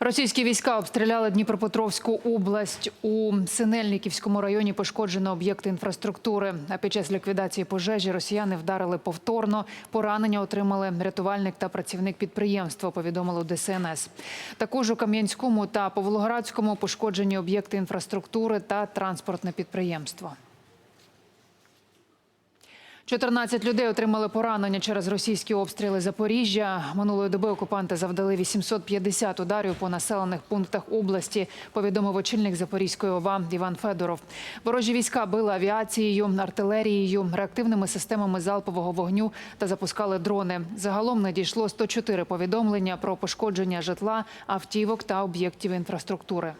Російські війська обстріляли Дніпропетровську область. У Синельниківському районі пошкоджено об'єкти інфраструктури. А під час ліквідації пожежі росіяни вдарили повторно. Поранення отримали рятувальник та працівник підприємства. Повідомили ДСНС. Також у Кам'янському та Павлоградському пошкоджені об'єкти інфраструктури та транспортне підприємство. 14 людей отримали поранення через російські обстріли Запоріжжя. Минулої доби окупанти завдали 850 ударів по населених пунктах області, повідомив очільник Запорізької ОВА Іван Федоров. Ворожі війська били авіацією, артилерією, реактивними системами залпового вогню та запускали дрони. Загалом надійшло 104 повідомлення про пошкодження житла, автівок та об'єктів інфраструктури.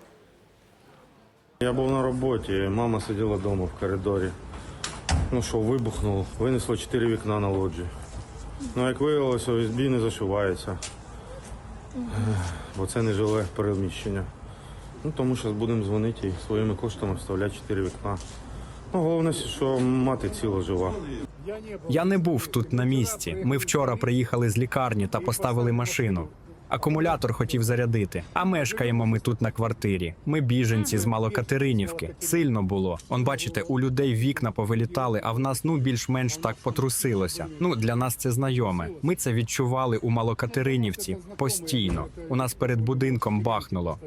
Я був на роботі, мама сиділа вдома в коридорі. Ну що, вибухнув, винесло чотири вікна на лоджі. Ну, як виявилося, ОСБ не зашивається. Бо це не жиле переміщення. Ну, тому зараз будемо дзвонити і своїми коштами вставляти чотири вікна. Ну, головне, що мати ціла жива. Я не був тут на місці. Ми вчора приїхали з лікарні та поставили машину. Акумулятор хотів зарядити, а мешкаємо ми тут на квартирі. Ми біженці з Малокатеринівки. Сильно було. Он бачите, у людей вікна повилітали, а в нас ну більш-менш так потрусилося. Ну для нас це знайоме. Ми це відчували у Малокатеринівці постійно. У нас перед будинком бахнуло.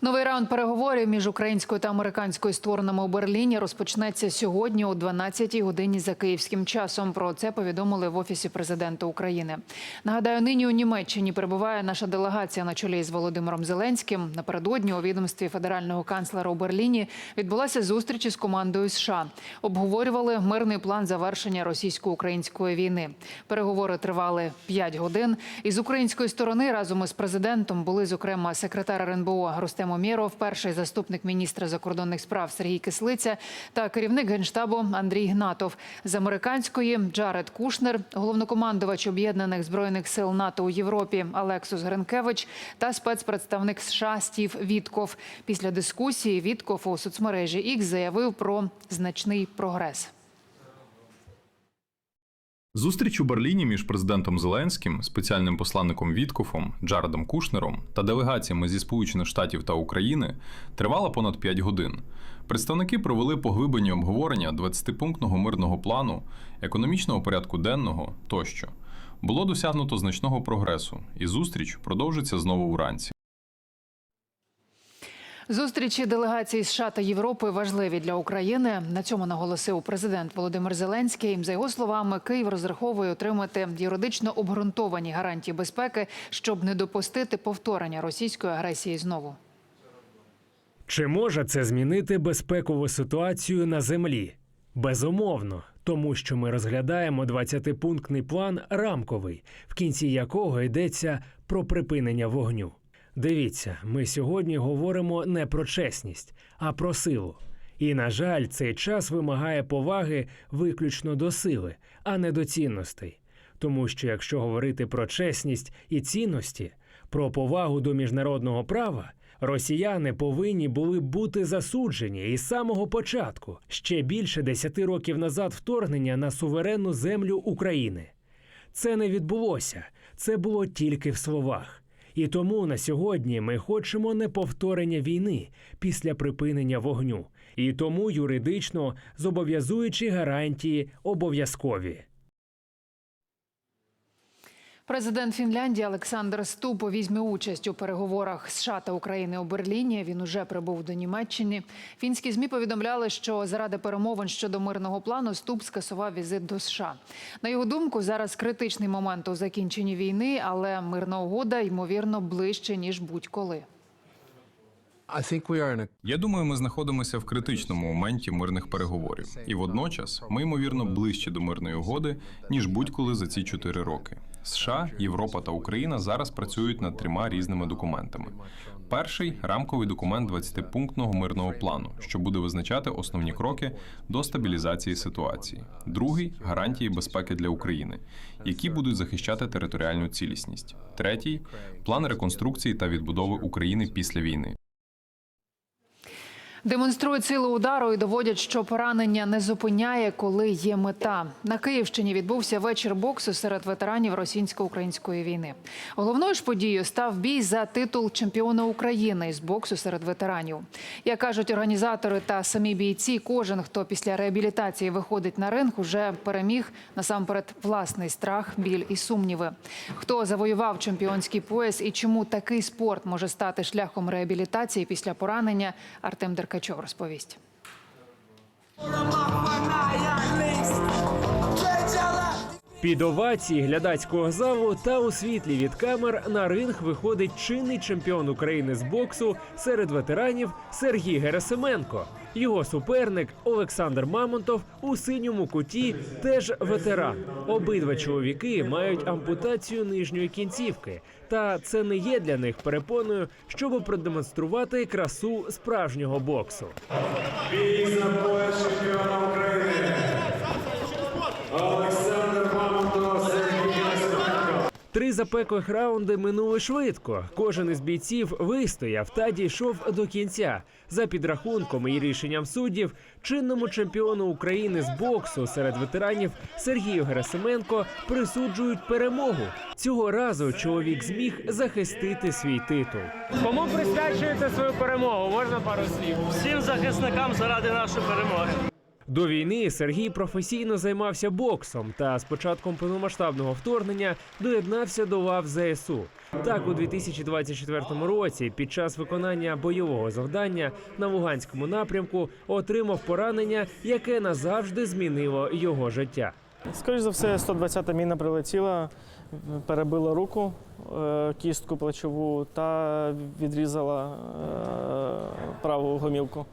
Новий раунд переговорів між українською та американською сторонами у Берліні розпочнеться сьогодні о 12-й годині за київським часом. Про це повідомили в офісі президента України. Нагадаю, нині у Німеччині перебуває наша делегація на чолі з Володимиром Зеленським. Напередодні у відомстві федерального канцлера у Берліні відбулася зустріч із командою США. Обговорювали мирний план завершення російсько-української війни. Переговори тривали 5 годин. Із української сторони разом із президентом були зокрема секретар РНБО Рустем Омєров, перший заступник міністра закордонних справ Сергій Кислиця та керівник генштабу Андрій Гнатов. З американської Джаред Кушнер, головнокомандувач об'єднаних збройних сил НАТО у Європі Алексус Гринкевич та спецпредставник США Стів Вітков. Після дискусії Вітков у соцмережі X заявив про значний прогрес. Зустріч у Берліні між президентом Зеленським, спеціальним посланником Віткофом, Джаредом Кушнером та делегаціями зі Сполучених Штатів та України тривала понад 5 годин. Представники провели поглиблені обговорення 20-пунктного мирного плану, економічного порядку денного тощо. Було досягнуто значного прогресу, і зустріч продовжиться знову вранці. Зустрічі делегацій США та Європи важливі для України. На цьому наголосив президент Володимир Зеленський. За його словами, Київ розраховує отримати юридично обґрунтовані гарантії безпеки, щоб не допустити повторення російської агресії знову. Чи може це змінити безпекову ситуацію на землі? Безумовно, тому що ми розглядаємо 20-пунктний план рамковий, в кінці якого йдеться про припинення вогню. Дивіться, ми сьогодні говоримо не про чесність, а про силу. І, на жаль, цей час вимагає поваги виключно до сили, а не до цінностей. Тому що якщо говорити про чесність і цінності, про повагу до міжнародного права, росіяни повинні були бути засуджені із самого початку, ще більше десяти років назад вторгнення на суверенну землю України. Це не відбулося, це було тільки в словах. І тому на сьогодні ми хочемо не повторення війни після припинення вогню. І тому юридично зобов'язуючі гарантії обов'язкові. Президент Фінляндії Олександр Ступо візьме участь у переговорах США та України у Берліні. Він уже прибув до Німеччини. Фінські змі повідомляли, що заради перемовин щодо мирного плану Ступ скасував візит до США. На його думку, зараз критичний момент у закінченні війни, але мирна угода ймовірно ближче ніж будь-коли. Я думаю, ми знаходимося в критичному моменті мирних переговорів, і водночас ми ймовірно ближче до мирної угоди ніж будь-коли за ці чотири роки. США, Європа та Україна зараз працюють над трьома різними документами. Перший рамковий документ 20-пунктного мирного плану, що буде визначати основні кроки до стабілізації ситуації. Другий гарантії безпеки для України, які будуть захищати територіальну цілісність. Третій план реконструкції та відбудови України після війни. Демонструють силу удару і доводять, що поранення не зупиняє, коли є мета. На Київщині відбувся вечір боксу серед ветеранів російсько-української війни. Головною ж подією став бій за титул чемпіона України із боксу серед ветеранів. Як кажуть організатори та самі бійці, кожен, хто після реабілітації виходить на ринг, уже переміг насамперед власний страх, біль і сумніви. Хто завоював чемпіонський пояс і чому такий спорт може стати шляхом реабілітації після поранення, Артем Деркачов розповість. Під овації глядацького залу та у світлі від камер на ринг виходить чинний чемпіон України з боксу серед ветеранів Сергій Герасименко. Його суперник Олександр Мамонтов у синьому куті теж ветеран. Обидва чоловіки мають ампутацію нижньої кінцівки, та це не є для них перепоною, щоб продемонструвати красу справжнього боксу. Три запеклих раунди минули швидко. Кожен із бійців вистояв та дійшов до кінця. За підрахунком і рішенням суддів, чинному чемпіону України з боксу серед ветеранів Сергію Герасименко присуджують перемогу. Цього разу чоловік зміг захистити свій титул. Кому присвячуєте свою перемогу? Можна пару слів? всім захисникам заради нашої перемоги. До війни Сергій професійно займався боксом та з початком повномасштабного вторгнення доєднався до лав ЗСУ. Так, у 2024 році, під час виконання бойового завдання на Луганському напрямку, отримав поранення, яке назавжди змінило його життя. Скоріше за все, 120-та міна прилетіла, перебила руку, е, кістку плечову та відрізала е, праву гомілку.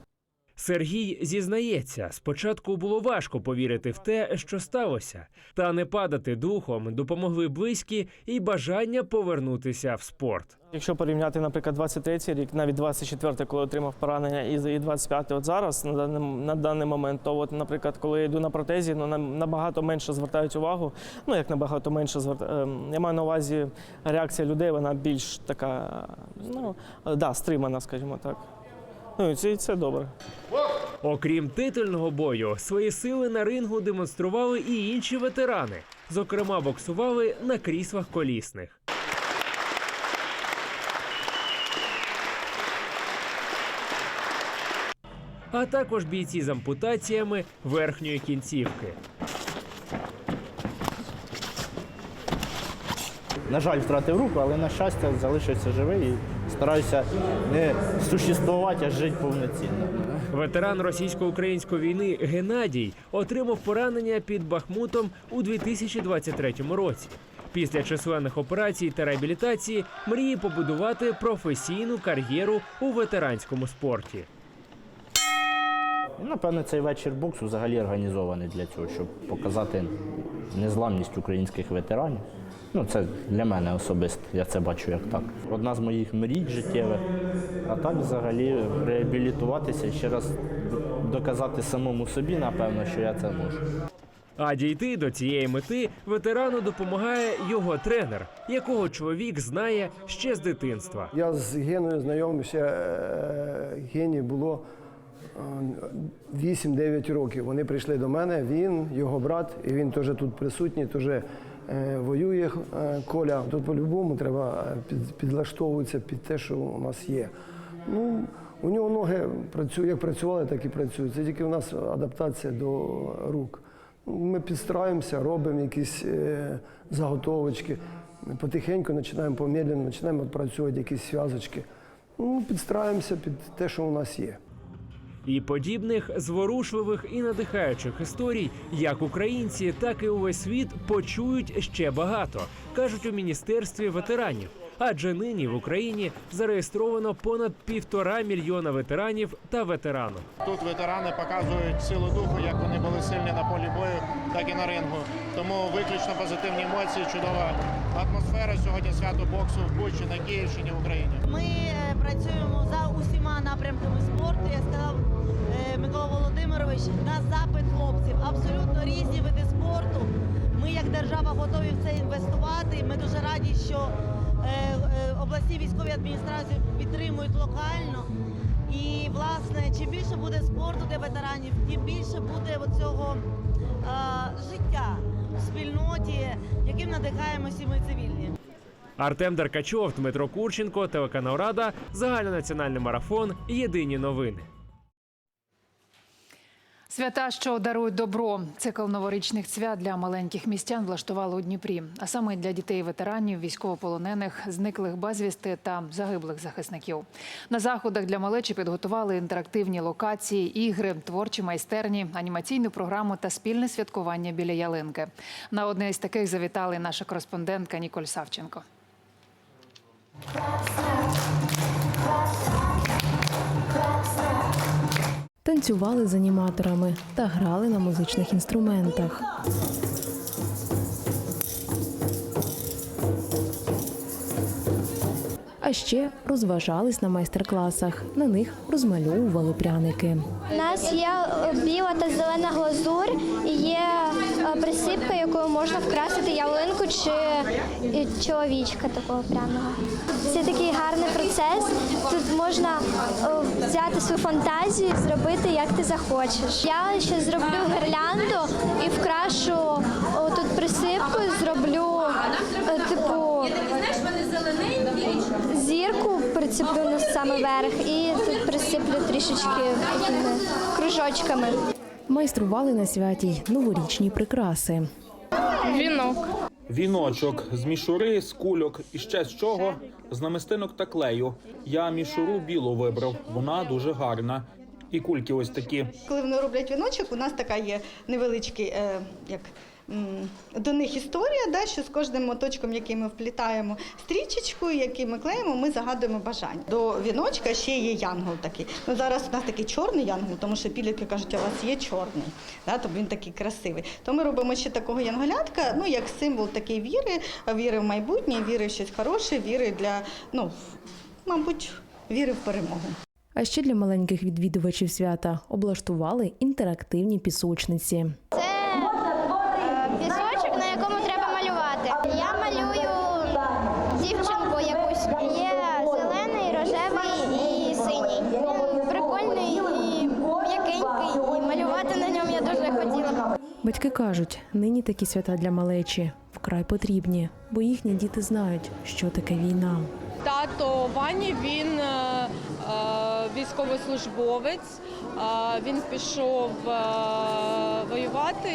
Сергій зізнається, спочатку було важко повірити в те, що сталося, та не падати духом допомогли близькі і бажання повернутися в спорт. Якщо порівняти, наприклад, 23-й рік, навіть 24-й, коли отримав поранення, і і 25-й от зараз, на даний, на даний момент, то, от, наприклад, коли я йду на протезі, ну, набагато менше звертають увагу. Ну, як набагато менше звертають. Я маю на увазі реакція людей, вона більш така, ну, да, стримана, скажімо так. Ну, і це, і це добре. Окрім титульного бою, свої сили на рингу демонстрували і інші ветерани. Зокрема, боксували на кріслах колісних. А також бійці з ампутаціями верхньої кінцівки. На жаль, втратив руку, але на щастя залишився живий і стараюся не существувати, а жити повноцінно. Ветеран російсько-української війни Геннадій отримав поранення під Бахмутом у 2023 році. Після численних операцій та реабілітації мріє побудувати професійну кар'єру у ветеранському спорті. Напевно, цей вечір боксу взагалі організований для цього, щоб показати незламність українських ветеранів. Ну, це для мене особисто, я це бачу як так. Одна з моїх мрій життєвих, а так взагалі реабілітуватися і ще раз доказати самому собі, напевно, що я це можу. А дійти до цієї мети ветерану допомагає його тренер, якого чоловік знає ще з дитинства. Я з Геною знайомився. е, Гені було е, 8-9 років. Вони прийшли до мене, він, його брат, і він теж тут присутній, теж е, воює е, Коля. Тут по-любому треба е, підлаштовуватися під те, що у нас є. Ну, у нього ноги як працювали, так і працюють. Це тільки у нас адаптація до рук. Ми підстраємося, робимо якісь е, заготовочки. Потихеньку починаємо помедленно, починаємо відпрацьовувати якісь зв'язочки. Ну, підстраємося під те, що у нас є. І подібних зворушливих і надихаючих історій, як українці, так і увесь світ почують ще багато, кажуть у міністерстві ветеранів. Адже нині в Україні зареєстровано понад півтора мільйона ветеранів та ветеранок. Тут ветерани показують силу духу, як вони були сильні на полі бою, так і на рингу. Тому виключно позитивні емоції, чудова атмосфера сьогодні свято боксу в Бучі на Київщині в Україні. Ми е, працюємо за усіма напрямками спорту. Я сказав е, Микола Володимирович на запит хлопців. Абсолютно різні види спорту. Ми як держава готові в це інвестувати. Ми дуже раді, що е, е, обласні військові адміністрації підтримують локально. І власне, чим більше буде спорту для ветеранів, тим більше буде цього життя в спільноті, яким надихаємося ми цивільні. Артем Деркачов, Дмитро Курченко, телеканал Рада, загальнонаціональний марафон. Єдині новини. Свята, що дарують добро. Цикл новорічних свят для маленьких містян влаштували у Дніпрі, а саме для дітей ветеранів, військовополонених, зниклих безвісти та загиблих захисників. На заходах для малечі підготували інтерактивні локації, ігри, творчі майстерні, анімаційну програму та спільне святкування біля ялинки. На одне із таких завітала і наша кореспондентка Ніколь Савченко. Танцювали з аніматорами та грали на музичних інструментах. Ще розважались на майстер-класах. На них розмальовували пряники. У нас є е, біла та зелена глазур, є е, присипка, якою можна вкрасити ялинку чи е, чоловічка такого пряного. Це такий гарний процес. Тут можна взяти свою фантазію і зробити, як ти захочеш. Я ще зроблю гірлянду і вкрашу тут присипкою, зроблю типу зірку приціплю на саме верх і тут присиплю трішечки такими кружочками. Майстрували на святі й новорічні прикраси. Вінок. Віночок з мішури, з кульок і ще з чого? З намистинок та клею. Я мішуру білу вибрав. Вона дуже гарна. І кульки ось такі. Коли вони роблять віночок, у нас така є невеличкий, е, як до них історія, да, що з кожним моточком, який ми вплітаємо стрічечку, який ми клеїмо, ми загадуємо бажання. До віночка ще є янгол такий. Ну зараз у нас такий чорний янгол, тому що підлітки кажуть, у вас є чорний, да, то він такий красивий. То ми робимо ще такого янголятка, ну як символ такої віри, віри в майбутнє, віри в щось хороше, віри для, ну, мабуть, віри в перемогу. А ще для маленьких відвідувачів свята облаштували інтерактивні пісочниці. Це е, пісочок, на якому треба малювати. Я малюю дівчинку якусь. Є зелений, рожевий і синій. Він прикольний і м'якенький, і малювати на ньому я дуже хотіла. Батьки кажуть, нині такі свята для малечі вкрай потрібні, бо їхні діти знають, що таке війна. Тато Вані він е, е, військовослужбовець. Е, він пішов е, воювати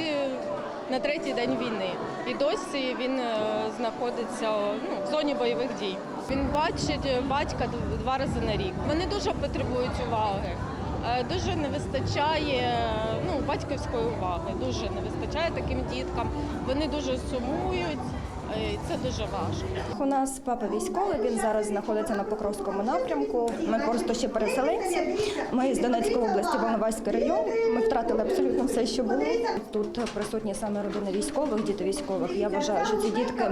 на третій день війни. І досі він е, знаходиться ну, в зоні бойових дій. Він бачить батька д- два рази на рік. Вони дуже потребують уваги. Е, Дуже не вистачає ну, батьківської уваги. Дуже не вистачає таким діткам. Вони дуже сумують. е, Це дуже важко. У нас папа військовий, він зараз знаходиться на Покровському напрямку. Ми просто ще переселенці. Ми з Донецької області, Волноваський район. Ми втратили абсолютно все, що було. Тут присутні саме родини військових, діти військових. Я вважаю, що ці дітки,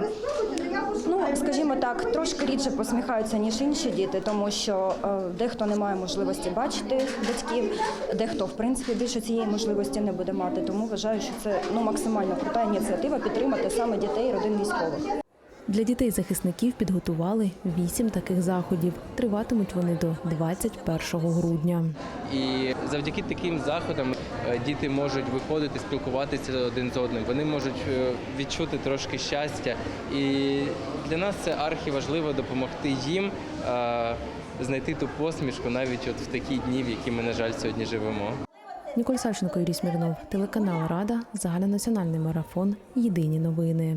скажімо так, трошки рідше посміхаються, ніж інші діти, тому що е, дехто не має можливості бачити батьків, дехто в принципі більше цієї можливості не буде мати. Тому вважаю, що це ну максимально крута ініціатива підтримати саме дітей родин військових. Для дітей-захисників підготували вісім таких заходів. Триватимуть вони до 21 грудня. І завдяки таким заходам е, діти можуть виходити, спілкуватися один з одним. Вони можуть е, відчути трошки щастя. І для нас це архіважливо допомогти їм е, знайти ту посмішку навіть от в такі дні, в які ми, на жаль, сьогодні живемо. Ніколь Савченко, Юрій Смірнов, телеканал Рада, загальнонаціональний марафон. Єдині новини.